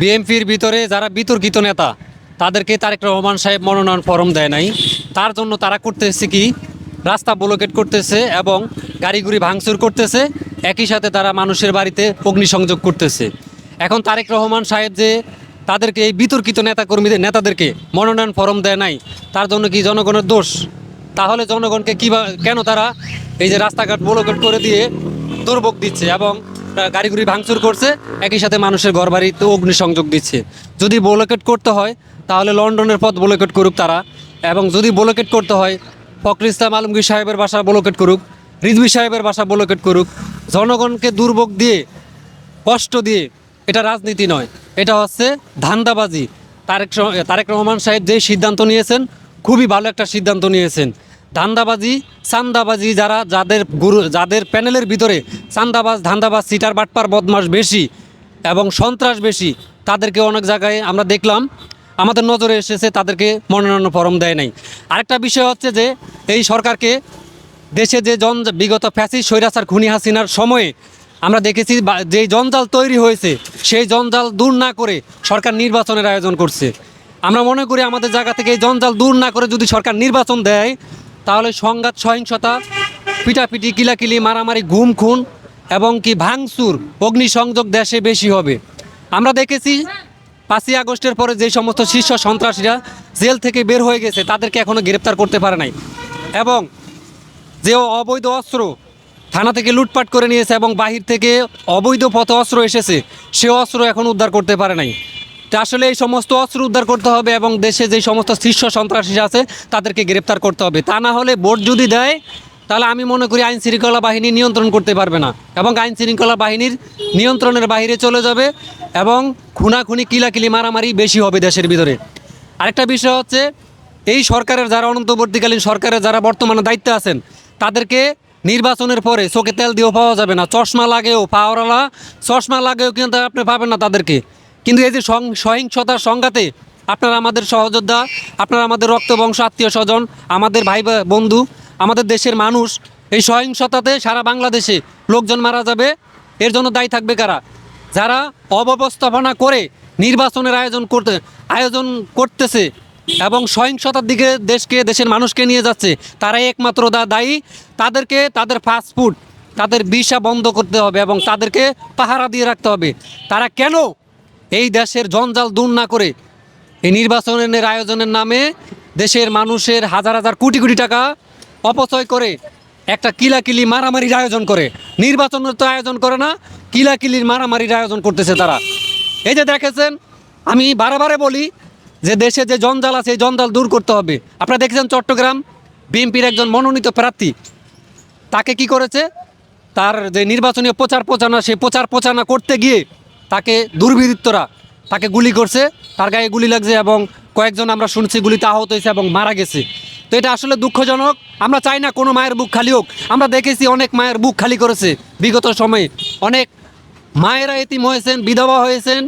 বিএনপির ভিতরে যারা বিতর্কিত নেতা, তাদেরকে তারেক রহমান সাহেব মনোনয়ন ফরম দেয় নাই। তার জন্য তারা করতেছে কি? রাস্তা ব্লকেট করতেছে এবং গাড়িগুড়ি ভাঙচুর করতেছে। একই সাথে তারা মানুষের বাড়িতে অগ্নিসংযোগ করতেছে। এখন তারেক রহমান সাহেব যে তাদেরকে এই বিতর্কিত নেতাকর্মীদের, নেতাদেরকে মনোনয়ন ফরম দেয় নাই, তার জন্য কি জনগণের দোষ? তাহলে জনগণকে কীভাবে কেন তারা এই যে রাস্তাঘাট ব্লকেট করে দিয়ে দুর্ভোগ দিচ্ছে এবং গাড়িগুড়ি ভাঙচুর করছে, একই সাথে মানুষের ঘর বাড়িতে অগ্নিসংযোগ দিচ্ছে। যদি ব্লকেট করতে হয়, তাহলে লন্ডনের পথ ব্লকেট করুক তারা, এবং যদি ব্লকেট করতে হয় ফখর ইসলাম আলমগীর সাহেবের বাসা ব্লকেট করুক, রিজভি সাহেবের বাসা ব্লকেট করুক, জনগণকে দুর্ভোগ দিয়ে, কষ্ট দিয়ে, এটা রাজনীতি নয়, এটা হচ্ছে ধান্দাবাজি। তারেক তারেক রহমান সাহেব যে সিদ্ধান্ত নিয়েছেন, খুবই ভালো একটা সিদ্ধান্ত নিয়েছেন। ধান্দাবাজি, চান্দাবাজি যারা যাদের গুরু, যাদের প্যানেলের ভিতরে চান্দাবাজ, ধান্দাবাজ সিটার বাটপার বদমাস বেশি এবং সন্ত্রাস বেশি, তাদেরকে অনেক জায়গায় আমরা দেখলাম। আমাদের নজরে এসেছে, তাদেরকে মনোনয়ন ফরম দেয় নাই। আরেকটা বিষয় হচ্ছে যে, এই সরকারকে দেশে যে জন, বিগত ফ্যাসি স্বৈরাচার খুনি হাসিনার সময়ে আমরা দেখেছি যে জঞ্জাল তৈরি হয়েছে, সেই জঞ্জাল দূর না করে সরকার নির্বাচনের আয়োজন করছে। আমরা মনে করি আমাদের জায়গা থেকে এই জঞ্জাল দূর না করে যদি সরকার নির্বাচন দেয় তাহলে সংঘাত, সহিংসতা, পিটাপিটি, কিলাকিলি, মারামারি গুম খুন এবং কি ভাঙচুর, অগ্নিসংযোগ দেশে বেশি হবে। আমরা দেখেছি পাঁচই আগস্টের পরে যে সমস্ত শীর্ষ সন্ত্রাসীরা জেল থেকে বের হয়ে গেছে, তাদেরকে এখনও গ্রেপ্তার করতে পারে নাই। এবং যে অবৈধ অস্ত্র থানা থেকে লুটপাট করে নিয়েছে এবং বাহির থেকে অবৈধ পথ অস্ত্র এসেছে, সে অস্ত্র এখন উদ্ধার করতে পারে নাই। আসলে এই সমস্ত অস্ত্র উদ্ধার করতে হবে এবং দেশে যে সমস্ত শীর্ষ সন্ত্রাসী আছে, তাদেরকে গ্রেপ্তার করতে হবে। তা না হলে ভোট যদি দেয়, তাহলে আমি মনে করি আইন শৃঙ্খলা বাহিনী নিয়ন্ত্রণ করতে পারবে না এবং আইন শৃঙ্খলা বাহিনীর নিয়ন্ত্রণের বাইরে চলে যাবে এবং খুনাখুনি, কিলাকিলি, মারামারি বেশি হবে দেশের ভিতরে। আরেকটা বিষয় হচ্ছে, এই সরকারের যারা অনন্তবর্তীকালীন সরকারের যারা বর্তমানে দায়িত্বে আছেন, তাদেরকে নির্বাচনের পরে চোখে তেল দিয়েও পাওয়া যাবে না। চশমা লাগেও, পাওয়ারওয়ালা চশমা লাগেও কিন্তু আপনি পাবেন না তাদেরকে। কিন্তু এই যে সহিংসতার সংঘাতে আপনারা আমাদের সহযোদ্ধা, আপনারা আমাদের রক্ত বংশ, আত্মীয় স্বজন, আমাদের ভাই বন্ধু, আমাদের দেশের মানুষ, এই সহিংসতাতে সারা বাংলাদেশে লোকজন মারা যাবে। এর জন্য দায়ী থাকবে কারা? যারা অব্যবস্থাপনা করে নির্বাচনের আয়োজন করতে আয়োজন করতেছে এবং সহিংসতার দিকে দেশকে, দেশের মানুষকে নিয়ে যাচ্ছে, তারাই একমাত্র দা দায়ী। তাদেরকে তাদের ফাস্টফুড তাদের ভিসা বন্ধ করতে হবে এবং তাদেরকে পাহারা দিয়ে রাখতে হবে। তারা কেন এই দেশের জঞ্জাল দূর না করে এই নির্বাচনের আয়োজনের নামে দেশের মানুষের হাজার হাজার কোটি কোটি টাকা অপচয় করে একটা কিলাকিলি মারামারির আয়োজন করে। নির্বাচনের তো আয়োজন করে না, কিলাকিলির মারামারির আয়োজন করতেছে তারা। এই যে দেখেছেন, আমি বারে বলি যে দেশে যে জঞ্জাল আছে, এই জঞ্জাল দূর করতে হবে। আপনারা দেখেছেন চট্টগ্রাম বিএনপির একজন মনোনীত প্রার্থী, তাকে কি করেছে? তার যে নির্বাচনী প্রচার প্রচারণা সেই প্রচার প্রচারণা করতে গিয়ে তাকে দুর্বৃত্তরা তাকে গুলি করছে, তার গায়ে গুলি লাগছে এবং কয়েকজন আমরা শুনছি গুলিতে আহত হয়েছে এবং মারা গেছে। তো এটা আসলে দুঃখজনক। আমরা চাই না কোনো মায়ের বুক খালি হোক। আমরা দেখেছি অনেক মায়ের বুক খালি করেছে বিগত সময়ে। অনেক মায়েরা এতিম হয়েছেন, বিধবা হয়েছেন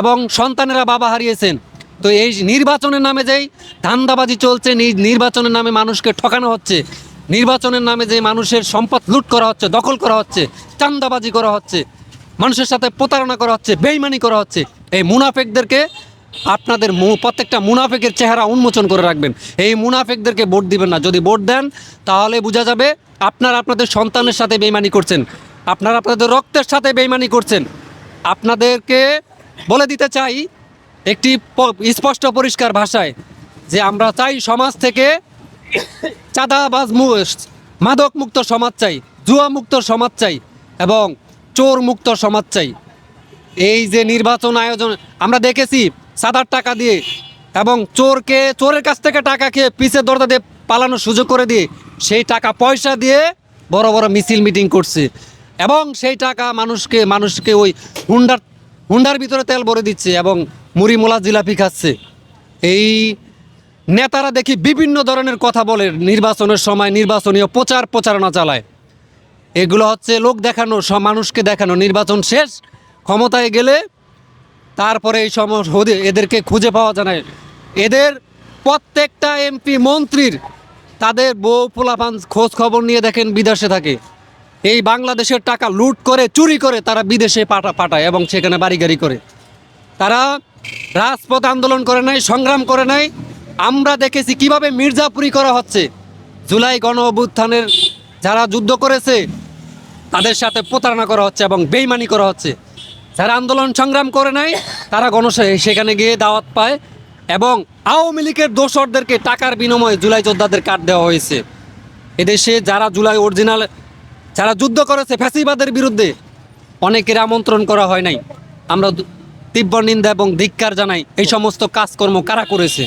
এবং সন্তানেরা বাবা হারিয়েছেন। তো এই নির্বাচনের নামে যেই ধান্দাবাজি চলছে নির্বাচনের নামে মানুষকে ঠকানো হচ্ছে, নির্বাচনের নামে যে মানুষের সম্পদ লুট করা হচ্ছে, দখল করা হচ্ছে, চান্দাবাজি করা হচ্ছে মানুষের সাথে প্রতারণা করা হচ্ছে, বেইমানি করা হচ্ছে। এই মুনাফেকদেরকে আপনাদের প্রত্যেকটা মুনাফেকের চেহারা উন্মোচন করে রাখবেন। এই মুনাফেকদেরকে ভোট দিবেন না। যদি ভোট দেন, তাহলে বোঝা যাবে আপনারা আপনাদের সন্তানের সাথে বেইমানি করছেন। আপনারা আপনাদের রক্তের সাথে বেইমানি করছেন। আপনাদেরকে বলে দিতে চাই একটি স্পষ্ট পরিষ্কার ভাষায় যে আমরা চাই সমাজ থেকে চাঁদাবাজ মাদক মুক্ত সমাজ চাই জুয়া মুক্ত সমাজ চাই এবং চোর মুক্ত সমাজ চাই। এই যে নির্বাচন আয়োজন, আমরা দেখেছি সাদার টাকা দিয়ে এবং চোরকে, চোরের কাছ থেকে টাকা খেয়ে পিছে দরজা দিয়ে পালানোর সুযোগ করে দিয়ে সেই টাকা পয়সা দিয়ে বড় বড় মিছিল মিটিং করছে এবং সেই টাকা মানুষকে মানুষকে ওই হুন্ডার হুন্ডার ভিতরে তেল ভরে দিচ্ছে এবং মুড়ি মোলা জিলাপি খাচ্ছে। এই নেতারা দেখি বিভিন্ন ধরনের কথা বলে নির্বাচনের সময় নির্বাচনীয় প্রচার প্রচারণা চালায়। এগুলো হচ্ছে লোক দেখানো, সব মানুষকে দেখানো। নির্বাচন শেষ, ক্ষমতায় গেলে তারপরে এই সমস্ত এদেরকে খুঁজে পাওয়া যায় না। এদের প্রত্যেকটা এমপি মন্ত্রীর তাদের বউ পোলাপান খোঁজ খবর নিয়ে দেখেন বিদেশে থাকে। এই বাংলাদেশের টাকা লুট করে, চুরি করে তারা বিদেশে পাঠা পাঠায় এবং সেখানে বাড়ি গাড়ি করে। তারা রাজপথ আন্দোলন করে নাই, সংগ্রাম করে নাই। আমরা দেখেছি কীভাবে মির্জাপুরি করা হচ্ছে। জুলাই গণ অভ্যুত্থানের যারা যুদ্ধ করেছে তাদের সাথে প্রতারণা করা হচ্ছে এবং বেইমানি করা হচ্ছে। যারা আন্দোলন সংগ্রাম করে নাই, তারা গণ সেখানে গিয়ে দাওয়াত পায় এবং আওয়ামী লীগের দোসরদেরকে টাকার বিনিময়ে জুলাই যোদ্ধাদের কার্ড দেওয়া হয়েছে। এদেশে যারা জুলাই অরিজিনাল যারা যুদ্ধ করেছে ফ্যাসিবাদের বিরুদ্ধে, অনেকের আমন্ত্রণ করা হয় নাই। আমরা তীব্র নিন্দা এবং ধিক্কার জানাই, এই সমস্ত কাজকর্ম কারা করেছে?